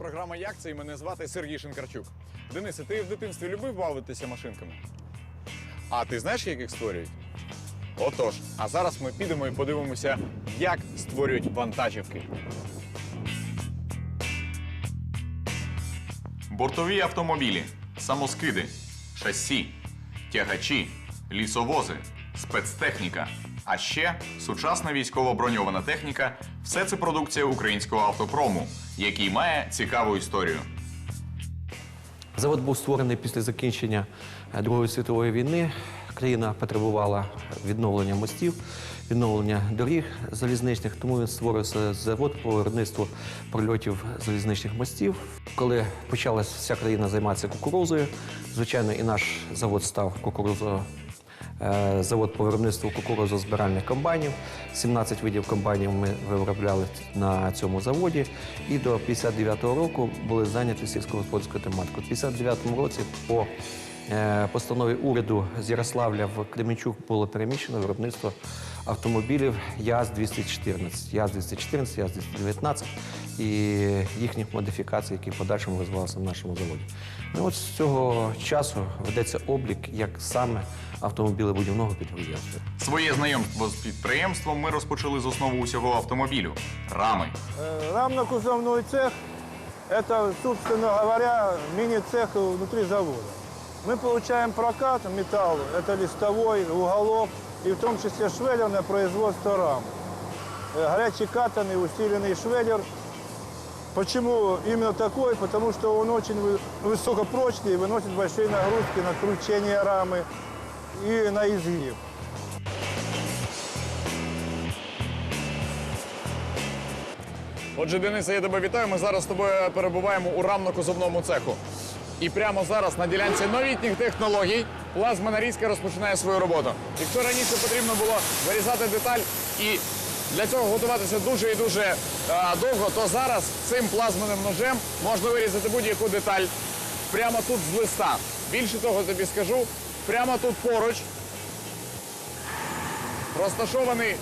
Програма Як це і мене звати Сергій Шинкарчук. Денисе, ти в дитинстві любив бавитися машинками? А ти знаєш, як їх створюють? Отож, а зараз ми підемо і подивимося, як створюють вантажівки. Бортові автомобілі, самоскиди, шасі, тягачі, лісовози, спецтехніка, а ще сучасна військово броньована техніка все це продукція українського автопрому, який має цікаву історію. Завод був створений після закінчення е, Другої світової війни. Країна потребувала відновлення мостів, відновлення доріг залізничних, тому він створився завод по виробництву прольотів залізничних мостів. Коли почалась вся країна займатися кукурузою, звичайно, і наш завод став кукурузо. Е, Завод по виробництву кукурузозбиральних комбайнів. 17 видів комбайнів ми виробляли на цьому заводі. І до 59-го року були зайняті сільськогосподарською тематикою. У 59-му році по е, постанові уряду з Ярославля в Кременчук було переміщено виробництво автомобілів ЯЗ-214, ЯЗ-214, ЯЗ-219 і їхніх модифікацій, які в подальшому розвивалися в нашому заводі. Ну, от з цього часу ведеться облік, як саме автомобілебудівного підприємства. Своє знайомство з підприємством ми розпочали з основи усього автомобілю рами. Э, Рамно-кузовной цех – это, собственно говоря, мини-цех внутри завода. Мы получаем прокат металла, это листовой, уголок, и в том числе швеллер на производство рам. Э, Горячий катанный, усиленный швеллер. Почему именно такой? Потому что он очень вы- высокопрочный и выносит большие нагрузки на кручение рамы и на изгиб. Отже, Денисе, я тебе вітаю. Ми зараз з тобою перебуваємо у рамно-кузовному цеху. І прямо зараз на ділянці новітніх технологій плазма нарізка розпочинає свою роботу. Якщо раніше потрібно було вирізати деталь і для цього готуватися дуже і дуже е, довго, то зараз цим плазменим ножем можна вирізати будь-яку деталь прямо тут з листа. Більше того, тобі скажу, прямо тут поруч розташований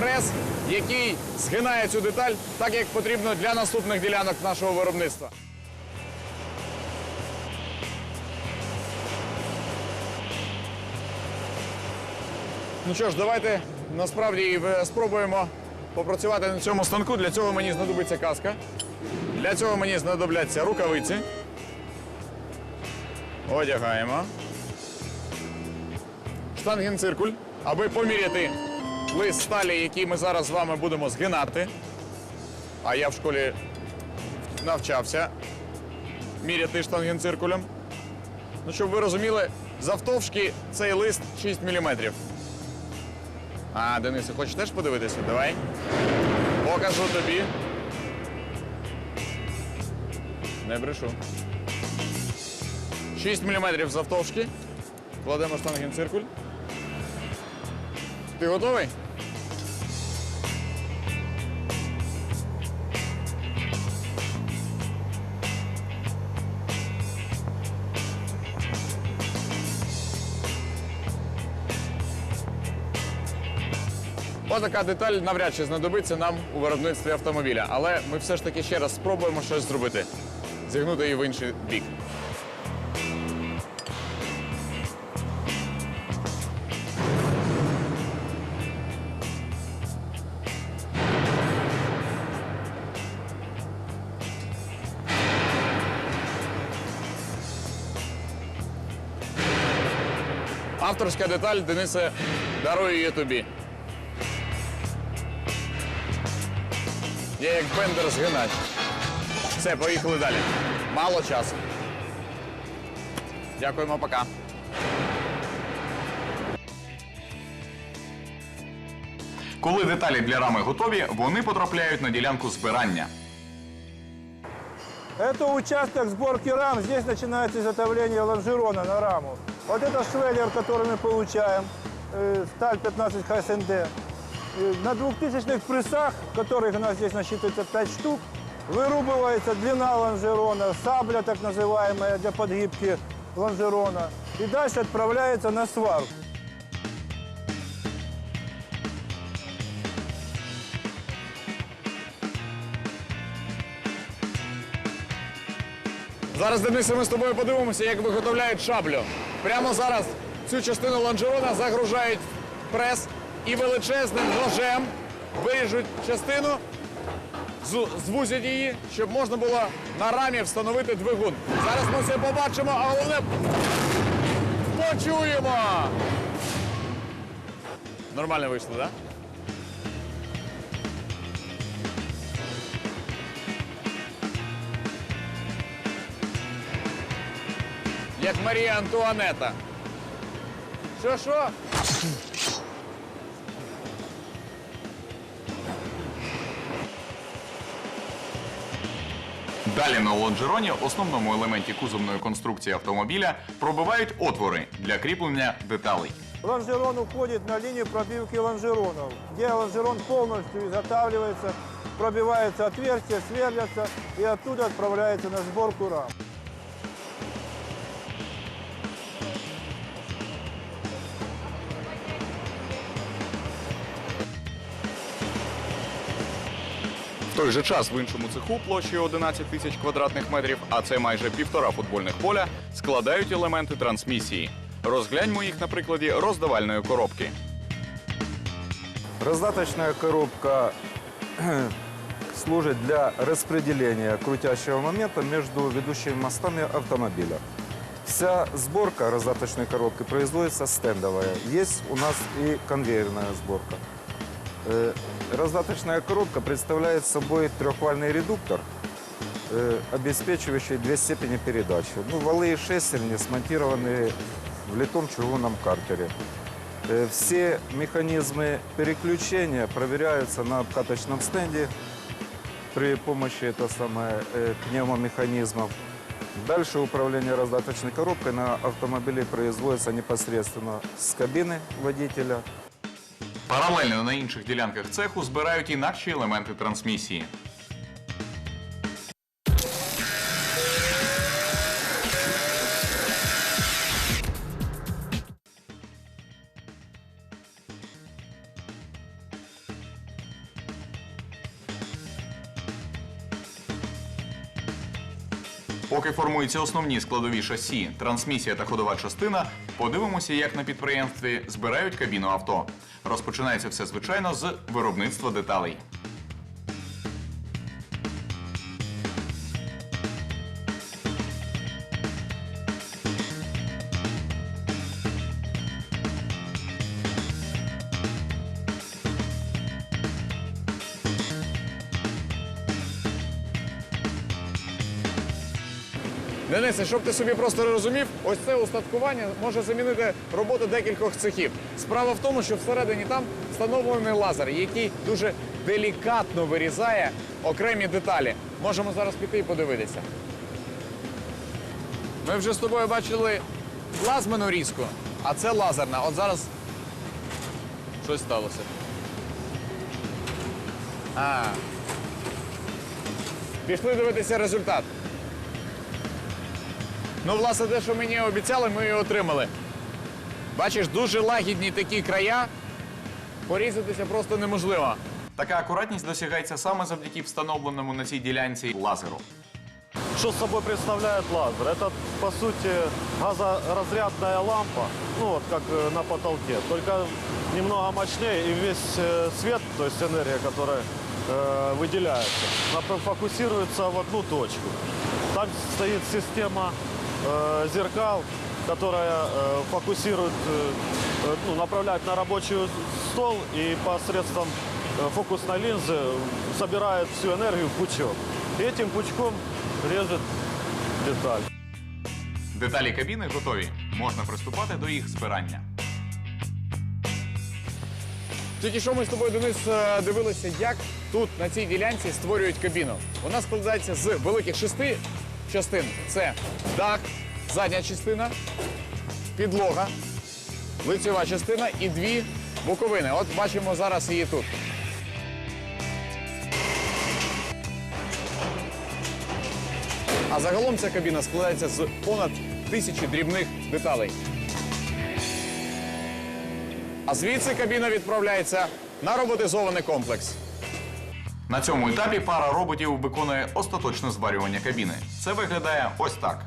прес, який згинає цю деталь так, як потрібно для наступних ділянок нашого виробництва. Ну що ж, давайте насправді спробуємо попрацювати на цьому станку. Для цього мені знадобиться каска. Для цього мені знадобляться рукавиці. Одягаємо штангенциркуль, аби поміряти лист сталі, який ми зараз з вами будемо згинати. А я в школі навчався міряти штангенциркулем. Ну, щоб ви розуміли, завтовшки цей лист 6 мм. А, Денисе, хочеш теж подивитися? Давай. Покажу тобі. Не брешу. 6 мм завтовшки. Кладемо штангенциркуль. Ти готовий? Така деталь навряд чи знадобиться нам у виробництві автомобіля. Але ми все ж таки ще раз спробуємо щось зробити. Зігнути її в інший бік. Авторська деталь, Денисе, дарую її тобі. Я як бендер згинач. Все, поїхали далі. Мало часу. Дякуємо, пока. Коли деталі для рами готові, вони потрапляють на ділянку збирання. Это участок сборки рам. Здесь начинается изготовление лонжерона на раму. Вот это швеллер, который мы получаем, э, сталь 15 ХСНД. Э, На 2000-х прессах, которых у нас здесь насчитывается 5 штук, вырубывается длина лонжерона, сабля так называемая для подгибки лонжерона. И дальше отправляется на сварку. Зараз, Денисе, ми з тобою подивимося, як виготовляють шаблю. Прямо зараз цю частину лонжерона загружають в прес і величезним ножем виріжуть частину, звузять її, щоб можна було на рамі встановити двигун. Зараз ми все побачимо, а головне почуємо. Нормально вийшло, так? Як Марія Антуанета. Що, що? Далі на лонжероні, основному елементі кузовної конструкції автомобіля, пробивають отвори для кріплення деталей. Лонжерон уходит на линию пробивки лонжеронов, где лонжерон полностью изготавливается, пробивается отверстия, сверлятся и оттуда отправляется на сборку рам. Той же час в іншому цеху площею 11 тисяч квадратних метрів, а це майже півтора футбольних поля, складають елементи трансмісії. Розгляньмо їх на прикладі роздавальної коробки. Раздаточная коробка служит для распределения крутящего момента между ведущими мостами автомобиля. Вся сборка раздаточной коробки производится стендовая. Есть у нас и конвейерная сборка. Э, Раздаточная коробка представляет собой трехвальный редуктор, э, обеспечивающий две степени передачи. Ну, валы и шестерни смонтированы в литом чугунном картере. Э, Все механизмы переключения проверяются на обкаточном стенде при помощи этого самое, э, пневмомеханизмов. Дальше управление раздаточной коробкой на автомобиле производится непосредственно с кабины водителя. Паралельно на інших ділянках цеху збирають інакші елементи трансмісії. Поки формуються основні складові шасі, трансмісія та ходова частина, подивимося, як на підприємстві збирають кабіну авто. Розпочинається все звичайно з виробництва деталей. Денисе, щоб ти собі просто розумів, ось це устаткування може замінити роботу декількох цехів. Справа в тому, що всередині там встановлений лазер, який дуже делікатно вирізає окремі деталі. Можемо зараз піти і подивитися. Ми вже з тобою бачили плазмену різку, а це лазерна. От зараз щось сталося. А. Пішли дивитися результат. Ну, власне, те, що мені обіцяли, ми і отримали. Бачиш, дуже лагідні такі края. Порізатися просто неможливо. Така акуратність досягається саме завдяки встановленому на цій ділянці лазеру. Что собой представляет лазер? Это, по сути, газоразрядная лампа, ну вот как э, на потолке, только немного мощнее и весь э, свет, то есть энергия, которая э, выделяется, она фо- фокусируется в одну точку. Там стоит система э, зеркал, которая э, фокусирует, э, э, ну, направляет на рабочий стол и посредством э, фокусной линзы собирает всю энергию в пучок. И этим пучком режет деталь. Деталі кабіни готові. Можна приступати до їх збирання. Тільки що ми з тобою, Денис, е, дивилися, як тут на цій ділянці створюють кабіну. Вона складається з великих шести частин: це дах, задня частина, підлога, лицьова частина і дві боковини. От бачимо зараз її тут. А загалом ця кабіна складається з понад тисячі дрібних деталей. А звідси кабіна відправляється на роботизований комплекс. На цьому етапі пара роботів виконує остаточне зварювання кабіни. Це виглядає ось так.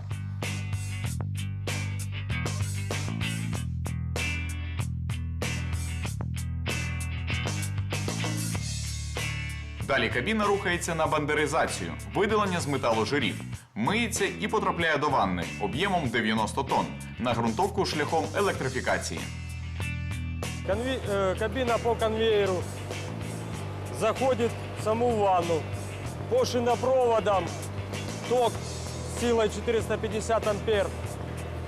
Далі кабіна рухається на бандеризацію, видалення з металу жирів, миється і потрапляє до ванни об'ємом 90 тонн на ґрунтовку шляхом електрифікації. Конве- э, по конвейеру заходит в саму ванну. По шинопроводам ток силой 450 ампер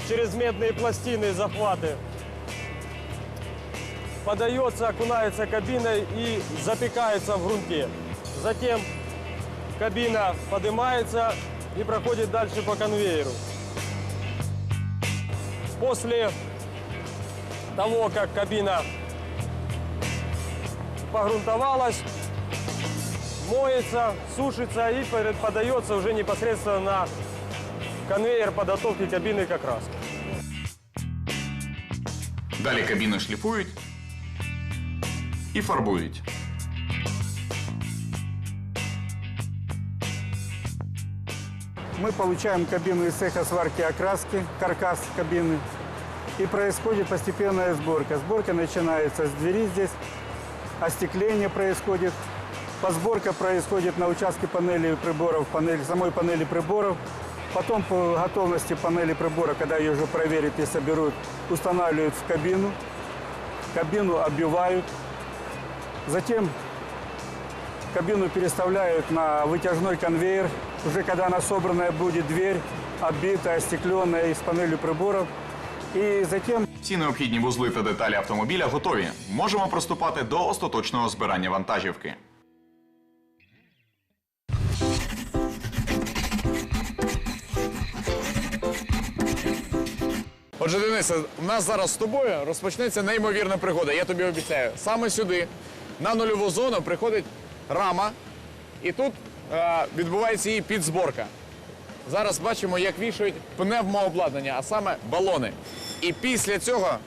через медные пластины захваты подается, окунается кабиной и запекается в грунте. Затем кабина поднимается и проходит дальше по конвейеру. После того, как кабина погрунтовалась, моется, сушится и перед- подается уже непосредственно на конвейер подготовки кабины как раз. Далі кабіни шліфують і фарбують. Мы получаем кабину из цеха сварки и окраски, каркас кабины. И происходит постепенная сборка. Сборка начинается с двери здесь, остекление происходит. Посборка происходит на участке панели приборов, панель, самой панели приборов. Потом по готовности панели прибора, когда ее уже проверят и соберут, устанавливают в кабину. Кабину оббивают. Затем Кабину переставляют на вытяжной конвейер. Уже когда она собранная будет дверь, оббитая, остекленная из панели приборов. И затем Всі необхідні вузли та деталі автомобіля готові. Можемо приступати до остаточного збирання вантажівки. Отже, Денисе, у нас зараз з тобою розпочнеться неймовірна пригода. Я тобі обіцяю. Саме сюди, на нульову зону, приходить рама, і тут е, відбувається її підзборка. Зараз бачимо, як вішають пневмообладнання, а саме балони. І після цього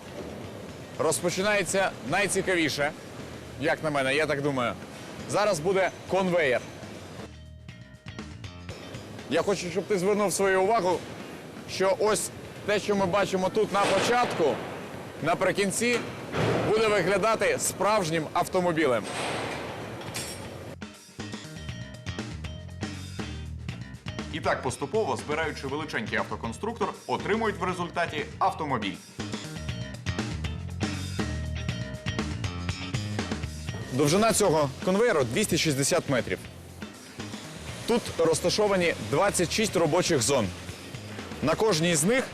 розпочинається найцікавіше, як на мене, я так думаю. Зараз буде конвеєр. Я хочу, щоб ти звернув свою увагу, що ось те, що ми бачимо тут на початку, наприкінці буде виглядати справжнім автомобілем. І так поступово, збираючи величенький автоконструктор, отримують в результаті автомобіль. Довжина цього конвейеру 260 метрів. Тут розташовані 26 робочих зон. На кожній з них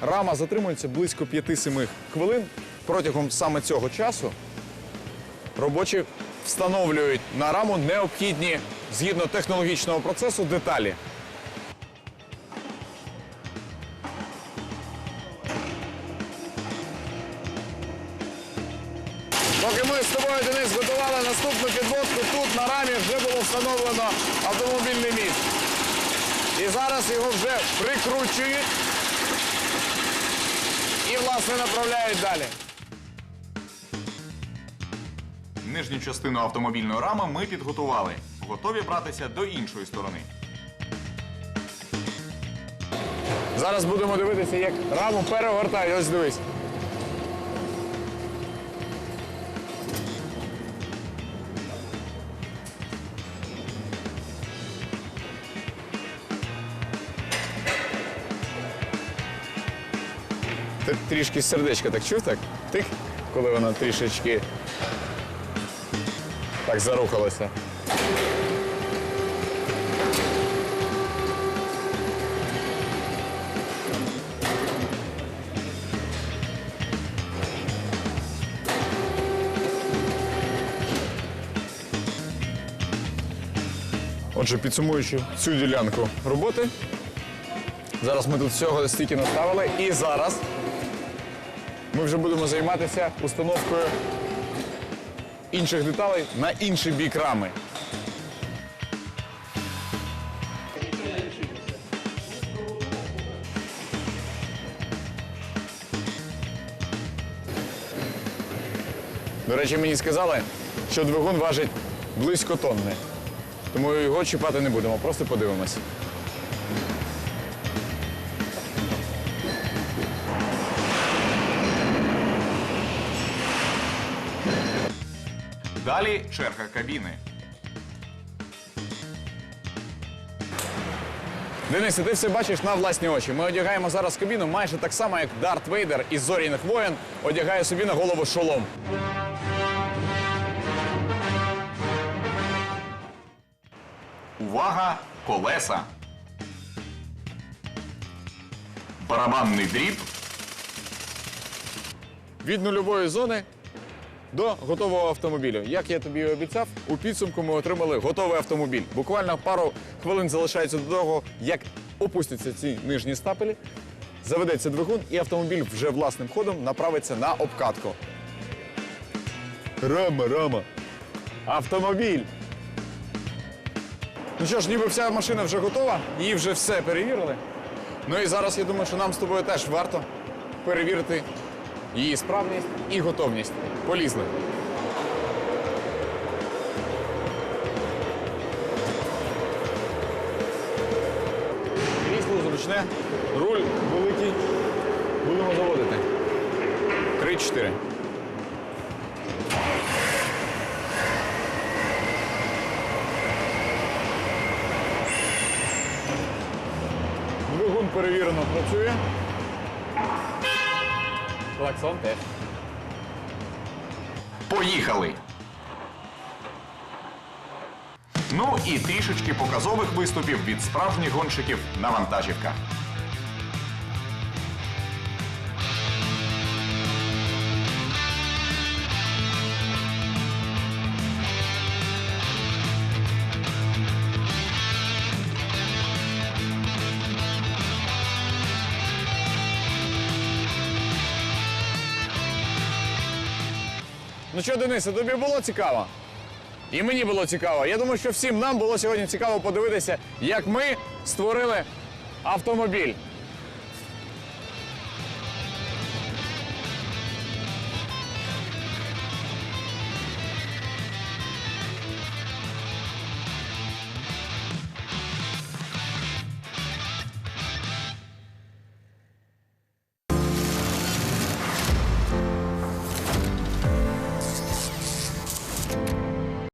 рама затримується близько 5-7 хвилин. Протягом саме цього часу робочі встановлюють на раму необхідні згідно технологічного процесу деталі. Поки ми з тобою, Денис, готували наступну підводку, тут на рамі вже було встановлено автомобільний міст. І зараз його вже прикручують і, власне, направляють далі. Нижню частину автомобільної рами ми підготували. Готові братися до іншої сторони. Зараз будемо дивитися, як раму перегортають. Ось дивись. Трішки сердечко так чув так? Тих, коли вона трішечки так зарухалася. Отже, підсумуючи цю ділянку роботи, зараз ми тут всього стільки наставили, і зараз ми вже будемо займатися установкою інших деталей на інший бік рами. До речі, мені сказали, що двигун важить близько тонни. Тому його чіпати не будемо, просто подивимось. Далі черга кабіни. Денисе, ти все бачиш на власні очі. Ми одягаємо зараз кабіну майже так само, як Дарт Вейдер із зоряних воєн одягає собі на голову шолом. Увага! Колеса. Барабанний дріб. Від нульової зони до готового автомобілю. Як я тобі і обіцяв, у підсумку ми отримали готовий автомобіль. Буквально пару хвилин залишається до того, як опустяться ці нижні стапелі, заведеться двигун, і автомобіль вже власним ходом направиться на обкатку. Рама, рама. Автомобіль. Ну що ж, ніби вся машина вже готова, її вже все перевірили. Ну і зараз я думаю, що нам з тобою теж варто перевірити її справність і готовність. Полізли. Крісло зручне, руль великий. Будемо заводити. Три-чотири. Двигун перевірено працює. Клаксон теж. Поїхали! Ну і трішечки показових виступів від справжніх гонщиків на вантажівках. Ну що, Денисе, тобі було цікаво? І мені було цікаво. Я думаю, що всім нам було сьогодні цікаво подивитися, як ми створили автомобіль.